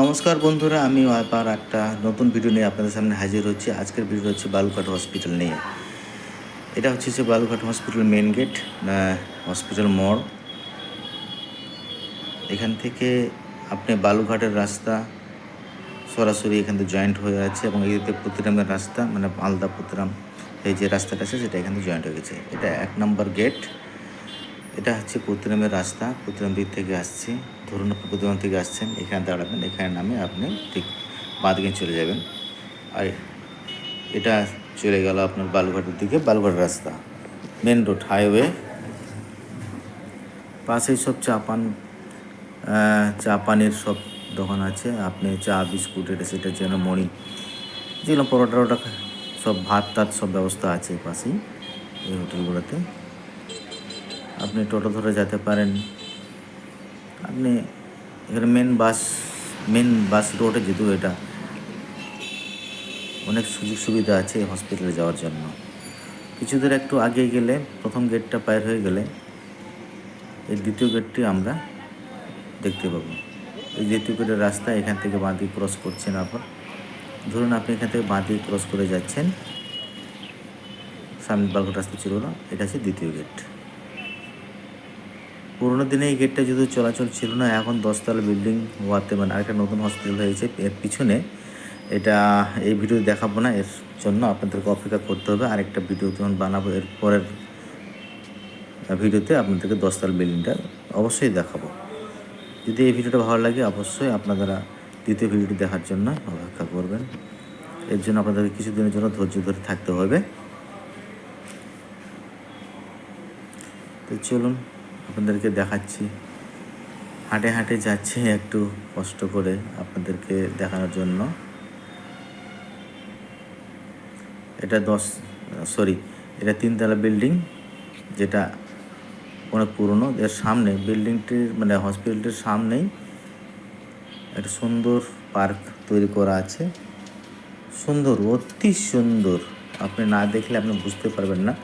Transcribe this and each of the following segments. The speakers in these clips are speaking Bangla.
নমস্কার বন্ধুরা, আমি আবার একটা নতুন ভিডিও নিয়ে আপনাদের সামনে হাজির হচ্ছি। আজকের ভিডিও হচ্ছে বালুঘাট হসপিটাল নিয়ে। এটা হচ্ছে যে Balughat hospital main gate hospital মোড়। এখান থেকে আপনি বালুঘাটের রাস্তা সরাসরি এখান থেকে জয়েন্ট হয়ে আছে এবং যে পুতিরামের রাস্তা মানে আলদা পুতিরাম এই যে রাস্তাটা আছে সেটা এখান থেকে জয়েন্ট হয়ে গেছে। এটা এক নম্বর গেট এটা হচ্ছে পুতিরামের রাস্তা পুতিরাম দিক থেকে আসছি। ধরুন আপনি থেকে আসছেন, এখানে দাঁড়াবেন, এখানে নামে আপনি ঠিক বাঁদিকে চলে যাবেন। আর এটা চলে গেল আপনার বালুঘাটের দিকে বালুঘাট রাস্তা, মেন রোড, হাইওয়ে। পাশেই সব চা পান চা পানির সব দোকান আছে। আপনি চা, বিস্কুট, এটা সেটা যেন মুড়ি যেগুলো পরোটা খা- সব ভাত টাত সব ব্যবস্থা আছে পাশেই, এই হোটেলগুলোতে। আপনি টোটো ধরে যেতে পারেন। আপনি এখানে মেন বাস মেন বাস রোডে যেহেতু এটা, অনেক সুযোগ সুবিধা আছে হসপিটালে যাওয়ার জন্য। কিছু দূর একটু আগে গেলে, প্রথম গেটটা পার হয়ে গেলে, এই দ্বিতীয় গেটটি আমরা দেখতে পাবো। এই দ্বিতীয় গেটের রাস্তা এখান থেকে বাঁদিকে ক্রস করছেন আবার ধরুন আপনি এখান থেকে বাঁদিকে ক্রস করে যাচ্ছেন সামনে বালকট রাস্তা ছিল হচ্ছে দ্বিতীয় গেট পুরোনো দিনে এই গেটটা যদি চলাচল ছিল না, এখন দশতলা বিল্ডিং হওয়াতে মানে আরেকটা নতুন হসপিটাল হয়েছে। এর পিছনে এটা এই ভিডিও দেখাবো না, এর জন্য আপনাদেরকে অপেক্ষা করতে হবে। আরেকটা ভিডিও যখন বানাবো, এর পরের ভিডিওতে আপনাদেরকে দশতলা বিল্ডিংটা অবশ্যই দেখাবো। যদি এই ভিডিওটা ভালো লাগে অবশ্যই আপনারা দ্বিতীয় ভিডিওটি দেখার জন্য অপেক্ষা করবেন। এর জন্য আপনাদেরকে কিছুদিনের জন্য ধৈর্য ধরে থাকতে হবে। তো চলুন আপনাদেরকে দেখাচ্ছি। হাঁটে হাঁটে যাচ্ছি একটু কষ্ট করে আপনাদেরকে দেখানোর জন্য। এটা দশ, সরি, এটা তিনতলা বিল্ডিং, যেটা অনেক পুরনো। এর সামনে বিল্ডিংটির মানে হসপিটালটির সামনেই একটা সুন্দর পার্ক তৈরি করা আছে। সুন্দর, অতি সুন্দর। আপনি না দেখলে আপনি বুঝতে পারবেন না।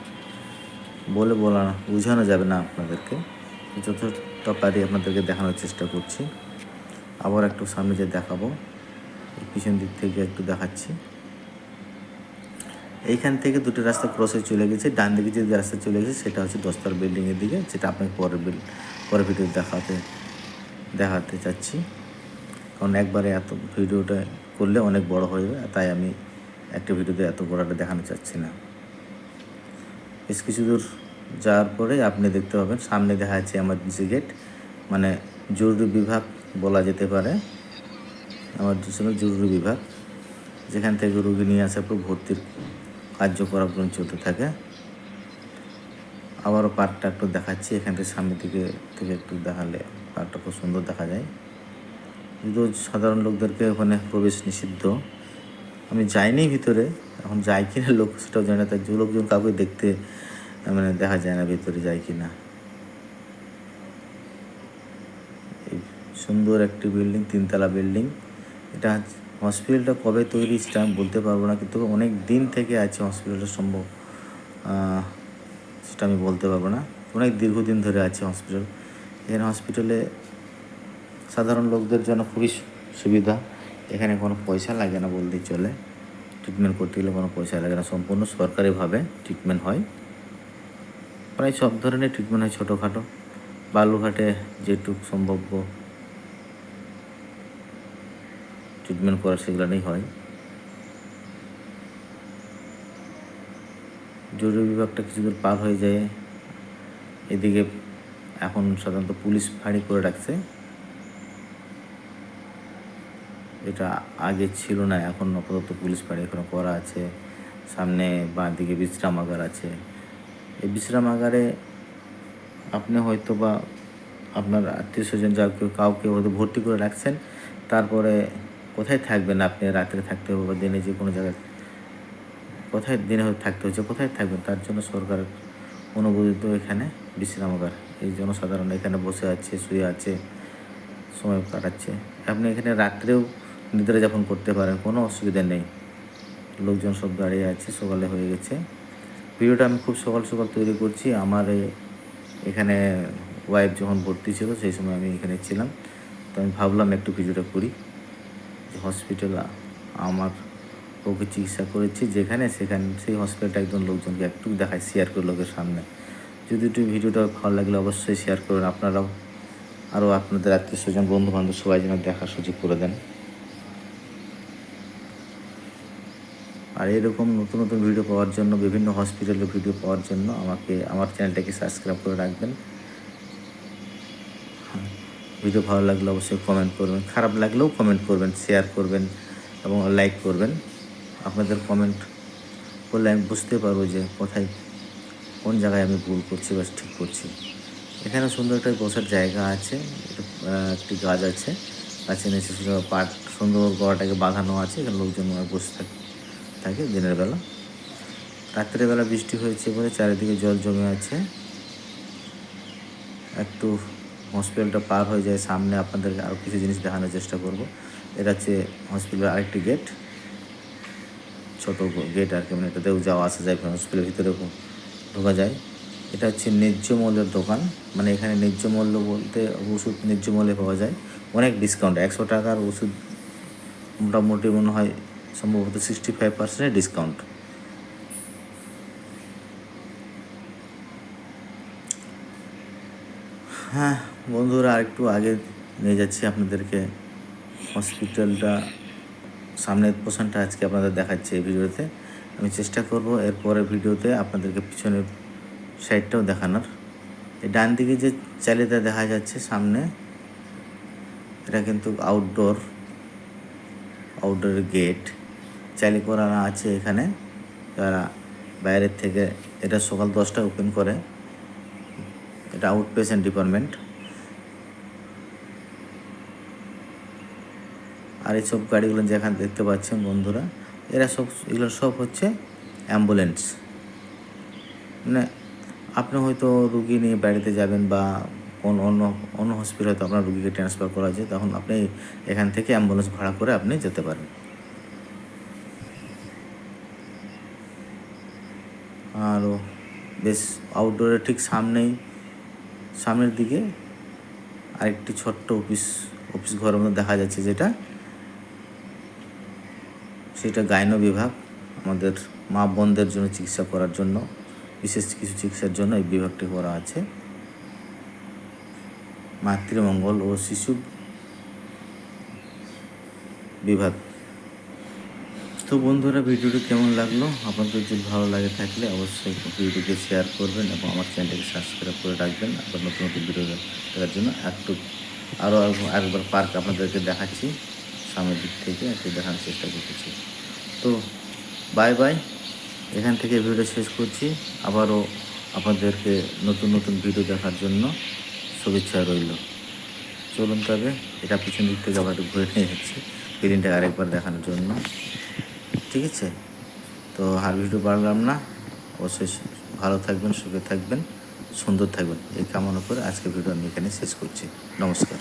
বলে বলা বোঝানো যাবে না আপনাদেরকে। যতটা পারি আপনাদেরকে দেখানোর চেষ্টা করছি। আবার একটু সামনে যে দেখাবো। পিছন দিক থেকে একটু দেখাচ্ছি। এইখান থেকে দুটো রাস্তা ক্রসে চলে গেছে। ডান দিকে যে রাস্তা চলে গেছে, সেটা হচ্ছে দশতলা বিল্ডিংয়ের দিকে, যেটা আপনাকে পরের বিল পরের ভিডিও দেখাতে দেখাতে চাচ্ছি। কারণ একবারে এত ভিডিওটা করলে অনেক বড় হয়ে যাবে তাই আমি একটা ভিডিওতে এত বড়টা দেখানো চাচ্ছি না। বেশ কিছু দূর যাওয়ার পরে আপনি দেখতে পাবেন, সামনে দেখা যাচ্ছে এমার্জেন্সি গেট মানে জরুরি বিভাগ বলা যেতে পারে। এমার্জেন্সি জরুরি বিভাগ, যেখান থেকে রুগী নিয়ে আসার পর ভর্তির কার্যকলাপ চলতে থাকে। আবারও পার্কটা একটু দেখাচ্ছি, এখান থেকে সামনে দিকে থেকে একটু দেখালে পার্কটা খুব সুন্দর দেখা যায়। কিন্তু সাধারণ লোকদেরকে ওখানে প্রবেশ নিষিদ্ধ। আমি যাইনি ভিতরে এখন যাই কিনা লোক, সেটাও জানে না। তাই লোকজন কাউকে দেখতে মানে দেখা যায় না ভিতরে যায় কি না সুন্দর একটি বিল্ডিং, তিনতলা বিল্ডিং। এটা হসপিটালটা কবে তৈরি সেটা আমি বলতে পারব না, কিন্তু অনেক দিন থেকে আছে হসপিটালটা সম্ভব। সেটা আমি বলতে পারব না। অনেক দীর্ঘদিন ধরে আছে হসপিটাল। এখানে হসপিটালে সাধারণ লোকদের জন্য খুবই সুবিধা। এখানে কোনো পয়সা লাগে না বলতেই চলে। ট্রিটমেন্ট করতে গেলে কোনো পয়সা লাগে না। সম্পূর্ণ সরকারিভাবে ট্রিটমেন্ট হয়। প্রায় সব ধরনের ট্রিটমেন্ট হয় ছোটোখাটো। বালুঘাটে যেটুক সম্ভাব্য ট্রিটমেন্ট করা সেগুলো নেই হয়। জরুরি বিভাগটা কিছু দূর পার হয়ে যায়। এদিকে এখন সাধারণত পুলিশ ফাঁড়ি করে রাখছে। এটা আগে ছিল না, এখন আপাতত পুলিশ ফাঁড়ি এখনও করা আছে। সামনে বাঁ দিকে বিশ্রামাগার আছে। এই বিশ্রামাগারে আপনি হয়তো বা আপনার আত্মীয় স্বজন যা কেউ কাউকে হয়তো ভর্তি করে রাখছেন, তারপরে কোথায় থাকবেন আপনি? রাত্রে থাকতে হবে বা দিনে যে কোনো জায়গায় কোথায় দিনে থাকতে হচ্ছে, কোথায় থাকবেন? তার জন্য সরকার অনুমোদিত এখানে বিশ্রামাগার। এই জনসাধারণ এখানে বসে আছে, শুয়ে আছে, সময় কাটাচ্ছে। আপনি এখানে রাত্রেও নিদ্রা যাপন করতে পারেন, কোনো অসুবিধা নেই। লোকজন সব দাঁড়িয়ে আছে, সকালে হয়ে গেছে। ভিডিওটা আমি খুব সকাল সকাল তৈরি করছি। আমার এখানে ওয়াইফ যখন ভর্তি ছিল, সেই সময় আমি এখানে ছিলাম। তো আমি ভাবলাম একটু ভিডিওটা করি। হসপিটাল আমার ওকে চিকিৎসা করেছি। যেখানে সেখানে, সেই হসপিটালটা একজন লোকজনকে একটু দেখায় শেয়ার করে লোকের সামনে। যদি একটু ভিডিওটা ভালো লাগলে অবশ্যই শেয়ার করবেন। আপনারাও, আরও আপনাদের আত্মীয় স্বজন বন্ধু বান্ধব সবাই যেন দেখার সুযোগ করে দেন। আর এরকম নতুন নতুন ভিডিও পাওয়ার জন্য বিভিন্ন হসপিটালের ভিডিও পাওয়ার জন্য আমাকে আমার চ্যানেলটাকে সাবস্ক্রাইব করে রাখবেন। হ্যাঁ, ভিডিও ভালো লাগলে অবশ্যই কমেন্ট করবেন খারাপ লাগলেও কমেন্ট করবেন শেয়ার করবেন এবং লাইক করবেন। আপনাদের কমেন্ট করলে আমি বুঝতে পারব যে কোথায় কোন জায়গায় আমি ভুল করছি বা ঠিক করছি। এখানে সুন্দর একটা বসার জায়গা আছে একটা, গাছ আছে। গাছের নিচে পাট সুন্দর গড়াটাকে বাঁধানো আছে এখানে লোকজন বসে থাকে। থাকে দিনের বেলা। রাত্রের বেলা বৃষ্টি হয়েছে বলে চারিদিকে জল জমে আছে। একটু হসপিটালটা পার হয়ে যায়, সামনে আপনাদেরকে আরও কিছু জিনিস দেখানোর চেষ্টা করব। এটা হচ্ছে হসপিটালের আরেকটি গেট। ছোটো গেট আর কি মানে এটাতেও যাওয়া আসা যায় হসপিটালের ভিতরে ঢোকা যায়। এটা হচ্ছে ন্যায্য মূল্যের দোকান মানে এখানে ন্যায্য মূল্য বলতে ওষুধ ন্যায্য মূল্যে পাওয়া যায়। অনেক ডিসকাউন্ট একশো টাকার ওষুধ মোটামুটি মনে হয় সম্ভবত সিক্সটি ফাইভ পার্সেন্টের ডিসকাউন্ট হ্যাঁ বন্ধুরা আরেকটু আগে নিয়ে যাচ্ছি আপনাদেরকে। হসপিটালটা, সামনের পোর্শনটা আজকে আপনাদের দেখাচ্ছি এই ভিডিওতে। আমি চেষ্টা করব এর পরের ভিডিওতে আপনাদেরকে পিছনের সাইডটাও দেখানোর। এই ডান দিকে যে চালিটা দেখা যাচ্ছে সামনে, এটা কিন্তু আউটডোর আউটডোর গেট চালি করানো আছে এখানে। যারা বাইরের থেকে এটা সকাল দশটায় ওপেন করে, এটা আউট পেশেন্ট ডিপার্টমেন্ট আর এই সব গাড়িগুলো যেখানে দেখতে পাচ্ছেন বন্ধুরা, এরা সব, এগুলো সব হচ্ছে অ্যাম্বুলেন্স মানে আপনি হয়তো রুগী নিয়ে বাড়িতে যাবেন বা কোন অন্য অন্য হসপিটালে আপনার রুগীকে ট্রান্সফার করা আছে, তখন আপনি এখান থেকে অ্যাম্বুলেন্স ভাড়া করে আপনি যেতে পারেন। আরও বেশ আউটডোরের ঠিক সামনেই, সামনের দিকে আরেকটি ছোট্ট অফিস অফিস ঘরের মধ্যে দেখা যাচ্ছে যেটা। সেটা গাইনো বিভাগ, আমাদের মা বোনদের জন্য চিকিৎসা করার জন্য, বিশেষ কিছু চিকিৎসার জন্য এই বিভাগটি করা আছে। মাতৃমঙ্গল ও শিশু বিভাগ তো বন্ধুরা, ভিডিওটি কেমন লাগল? আপনাদের যদি ভালো লাগে থাকলে অবশ্যই ভিডিওটিকে শেয়ার করবেন এবং আমার চ্যানেলটিকে সাবস্ক্রাইব করে রাখবেন। আবার নতুন নতুন ভিডিও দেখার জন্য একটু আরও একবার পার্ক আপনাদেরকে দেখাচ্ছি। সামনের দিক থেকে একটু দেখানোর চেষ্টা করতেছি তো বাই বাই এখান থেকে ভিডিও শেষ করছি। আবারও আপনাদেরকে নতুন নতুন ভিডিও দেখার জন্য শুভেচ্ছা রইল। চলুন তবে, এটা পিছন দিক থেকে আবার ঘুরে নিয়ে যাচ্ছি। ফিলিংটাকে আরেকবার দেখানোর জন্য। ঠিক আছে? তো আর ভিডিও বাড়লাম না। অবশ্যই ভালো থাকবেন, সুখে থাকবেন, সুন্দর থাকবেন। এই কামনা করে আজকের ভিডিও আমি এখানে শেষ করছি। নমস্কার।